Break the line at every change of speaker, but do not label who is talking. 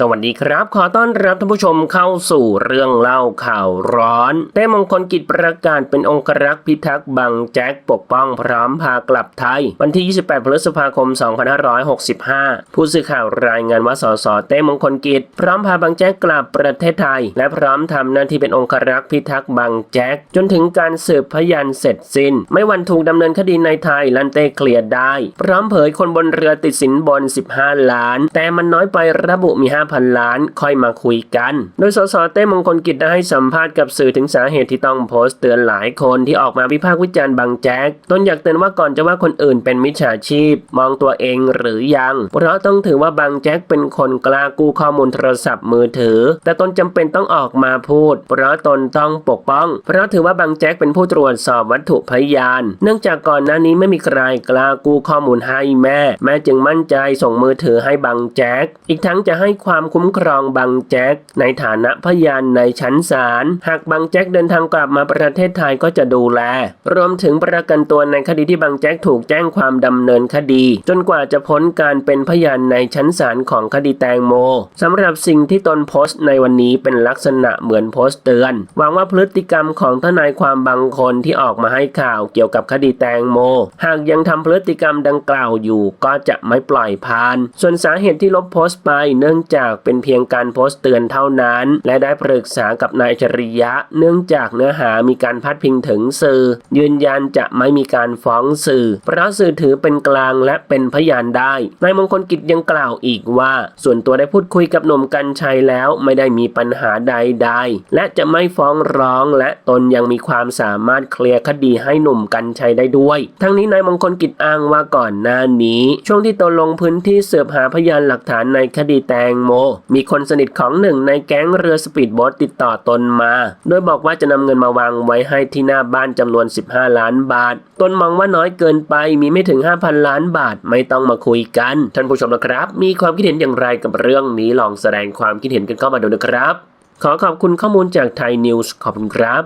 สวัสดีครับ ขอต้อนรับท่านผู้ชมเข้าสู่เรื่องเล่าข่าวร้อนเต้มงคลกิจประกาศเป็นองครักษ์พิทักษ์บังแจ็คปกป้องพร้อมพากลับไทย วันที่ 28 พฤษภาคม 2565 ผู้สื่อข่าวรายงานว่าสสเต้มงคลกิจ พร้อมพาบังแจ็คกลับประเทศไทย และพร้อมทำหน้าที่เป็นองครักษ์พิทักษ์บังแจ็คจนถึงการสืบพยานเสร็จสิ้น ไม่วันถูกดำเนินคดีในไทยลันเต้เคลียร์ได้ พร้อมเผยคนบนเรือติดสินบน 15 ล้าน แต่มันน้อยไประบุมี5,000 ล้าน ค่อยมาคุยกัน โดยสสเต้มงคลกิจได้ให้สัมภาษณ์กับสื่อถึงสาเหตุที่ต้องโพสต์เตือนหลายคนที่ออกมาวิพากษ์วิจารณ์บางแจ๊กตนอยากเตือนว่าก่อนจะว่าคนอื่นเป็นมิจฉาชีพ มองตัวเองหรือยัง เพราะต้องถือว่าบางแจ๊กเป็นคนกล้ากู้ข้อมูลโทรศัพท์มือถือ แต่ตนจำเป็นต้องออกมาพูด เพราะตนต้องปกป้อง เพราะถือว่าบางแจ๊กเป็นผู้ตรวจสอบวัตถุพยาน เนื่องจากก่อนหน้านี้ไม่มีใครกล้ากู้ข้อมูลให้แม่ แม่จึงมั่นใจส่งมือถือให้บางแจ๊กอีกทั้งจะให้ความความคุ้มครองบางแจ๊กในฐานะพยานในชั้นศาล หากบางแจ๊กเดินทางกลับมาประเทศไทยก็จะดูแล รวมถึงประกันตัวในคดีที่บางแจ๊กถูกแจ้งความดำเนินคดี จนกว่าจะพ้นการเป็นพยานในชั้นศาลของคดีแตงโมสำหรับสิ่งที่ตนโพสต์ในวันนี้เป็นลักษณะเหมือนโพสต์เตือนหวังว่าพฤติกรรมของทนายความบางคนที่ออกมาให้ข่าวเกี่ยวกับคดีแตงโม หากยังทำพฤติกรรมดังกล่าวอยู่ก็จะไม่ปล่อยผ่าน ส่วนสาเหตุที่ลบโพสต์ไปเนื่องจากเป็นเพียงการโพสต์เตือนเท่านั้น และได้ปรึกษากับนายจริยะ เนื่องจากเนื้อหามีการพัดพิงถึงสื่อ ยืนยันจะไม่มีการฟ้องสื่อ เพราะสื่อถือเป็นกลางและเป็นพยานได้นายมงคลกิจยังกล่าวอีกว่า ส่วนตัวได้พูดคุยกับหนุ่มกัญชัยแล้วไม่ได้มีปัญหาใดๆ และจะไม่ฟ้องร้องและตนยังมีความสามารถเคลียร์คดีให้หนุ่มกัญชัยได้ด้วย ทั้งนี้นายมงคลกิจอ้างว่าก่อนหน้านี้ ช่วงที่ตนลงพื้นที่เสืบหาพยานหลักฐานในคดีแตงโมมีคนสนิทของหนึ่งในแก๊งเรือสปีดโบ๊ทติดต่อตนมา โดยบอกว่าจะนำเงินมาวางไว้ให้ที่หน้าบ้านจำนวน 15 ล้านบาท ตนมองว่าน้อยเกินไปมีไม่ถึง 5,000 ล้านบาทไม่ต้องมาคุยกัน ท่านผู้ชมนะครับ มีความคิดเห็นอย่างไรกับเรื่องนี้ลองแสดงความคิดเห็นกันเข้ามาดูนะครับ ขอขอบคุณข้อมูลจากไทยนิวส์ขอบคุณครับ